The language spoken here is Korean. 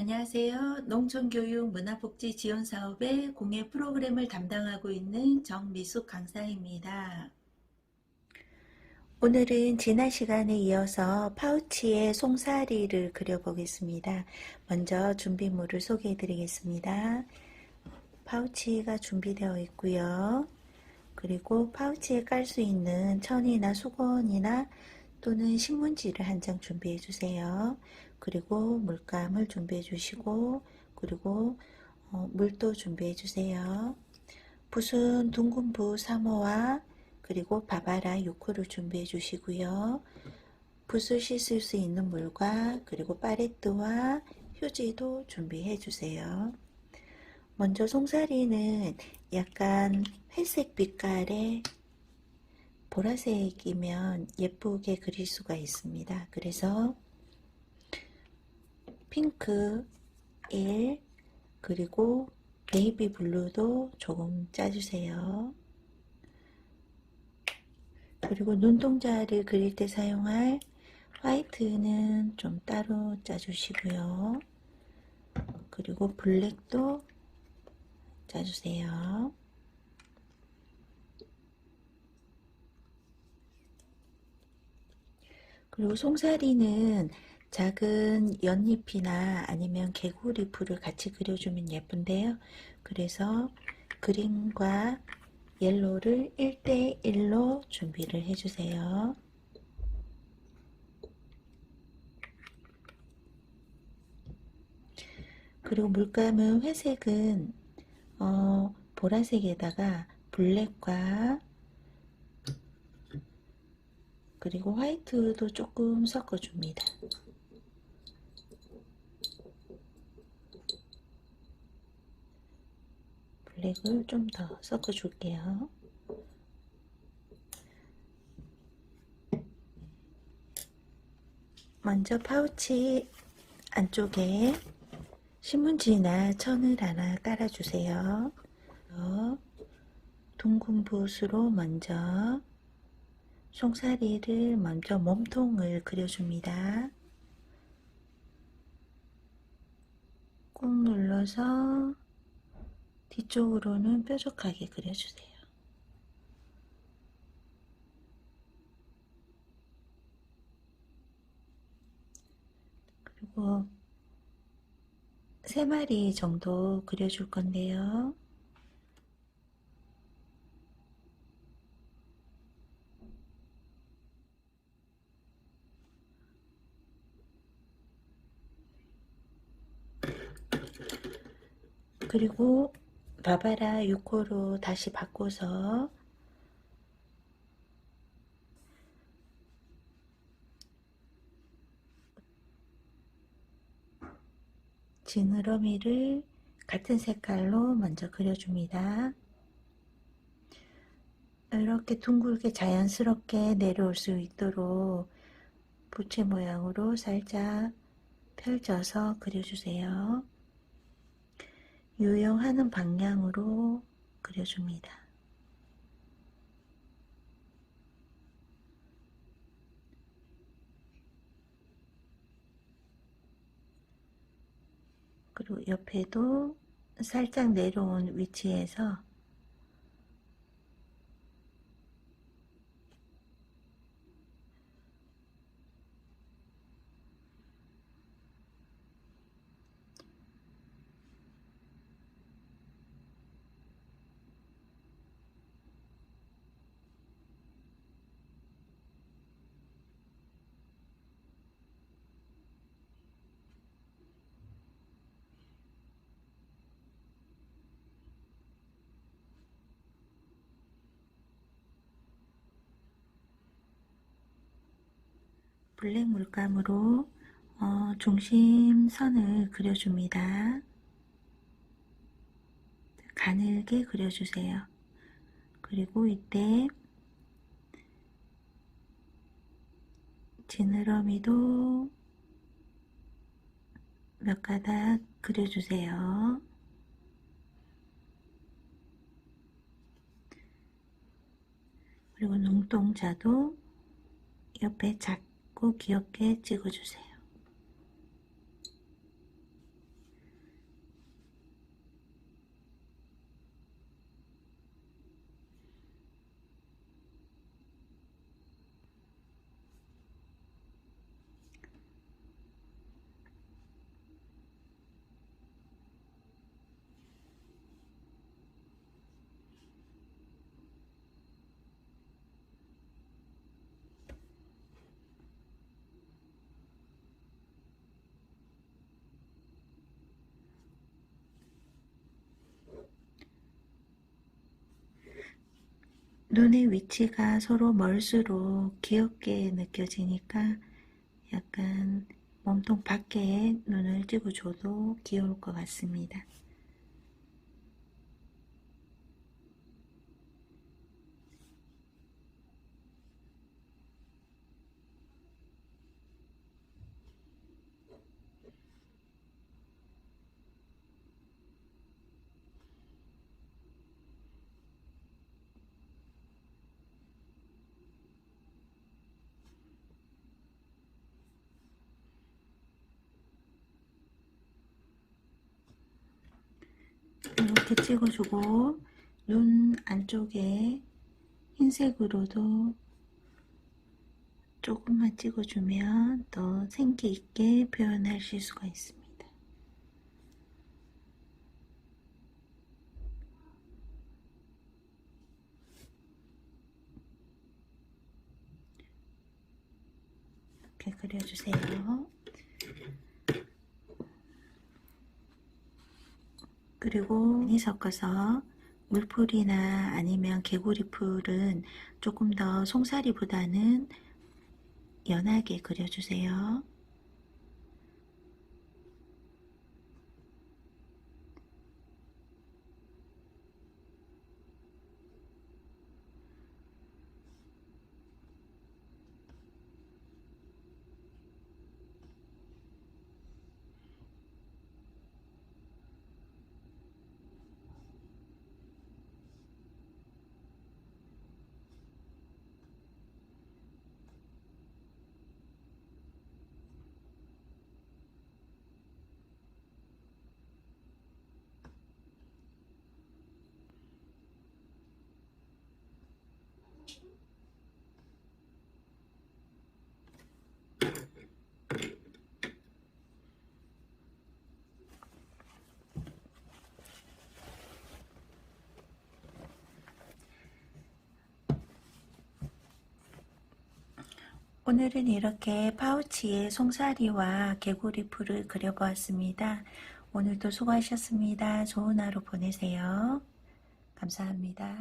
안녕하세요. 농촌교육 문화복지 지원 사업의 공예 프로그램을 담당하고 있는 정미숙 강사입니다. 오늘은 지난 시간에 이어서 파우치에 송사리를 그려보겠습니다. 먼저 준비물을 소개해 드리겠습니다. 파우치가 준비되어 있고요. 그리고 파우치에 깔 수 있는 천이나 수건이나 또는 신문지를 한 장 준비해 주세요. 그리고 물감을 준비해 주시고 그리고 어, 물도 준비해 주세요. 붓은 둥근 붓 3호와 그리고 바바라 6호를 준비해 주시고요. 붓을 씻을 수 있는 물과 그리고 파레트와 휴지도 준비해 주세요. 먼저 송사리는 약간 회색 빛깔의 보라색이면 예쁘게 그릴 수가 있습니다. 그래서 핑크 1 그리고 베이비 블루도 조금 짜주세요. 그리고 눈동자를 그릴 때 사용할 화이트는 좀 따로 짜주시고요. 그리고 블랙도 짜주세요. 그리고 송사리는 작은 연잎이나 아니면 개구리 풀을 같이 그려주면 예쁜데요. 그래서 그림과 옐로를 1대1로 준비를 해주세요. 그리고 물감은 회색은 어, 보라색에다가 블랙과 그리고 화이트도 조금 섞어줍니다. 블랙을 좀 더 섞어줄게요. 먼저 파우치 안쪽에 신문지나 천을 하나 깔아주세요. 어, 둥근 붓으로 먼저 송사리를 먼저 몸통을 그려줍니다. 꾹 눌러서 뒤쪽으로는 뾰족하게 그려주세요. 그리고 세 마리 정도 그려줄 건데요. 그리고 바바라 6호로 다시 바꿔서 지느러미를 같은 색깔로 먼저 그려줍니다. 이렇게 둥글게 자연스럽게 내려올 수 있도록 부채 모양으로 살짝 펼쳐서 그려주세요. 유영하는 방향으로 그려줍니다. 그리고 옆에도 살짝 내려온 위치에서 블랙 물감으로 어, 중심선을 그려줍니다. 가늘게 그려주세요. 그리고 이때 지느러미도 몇 가닥 그려주세요. 그리고 눈동자도 옆에 작고 귀엽게 찍어주세요. 눈의 위치가 서로 멀수록 귀엽게 느껴지니까 약간 몸통 밖에 눈을 찍어줘도 귀여울 것 같습니다. 이렇게 찍어주고 눈 안쪽에 흰색으로도 조금만 찍어주면 더 생기 있게 표현하실 수가 있습니다. 이렇게 그려주세요. 그리고 많이 섞어서 물풀이나 아니면 개구리 풀은 조금 더 송사리보다는 연하게 그려주세요. 오늘은 이렇게 파우치에 송사리와 개구리 풀을 그려보았습니다. 오늘도 수고하셨습니다. 좋은 하루 보내세요. 감사합니다.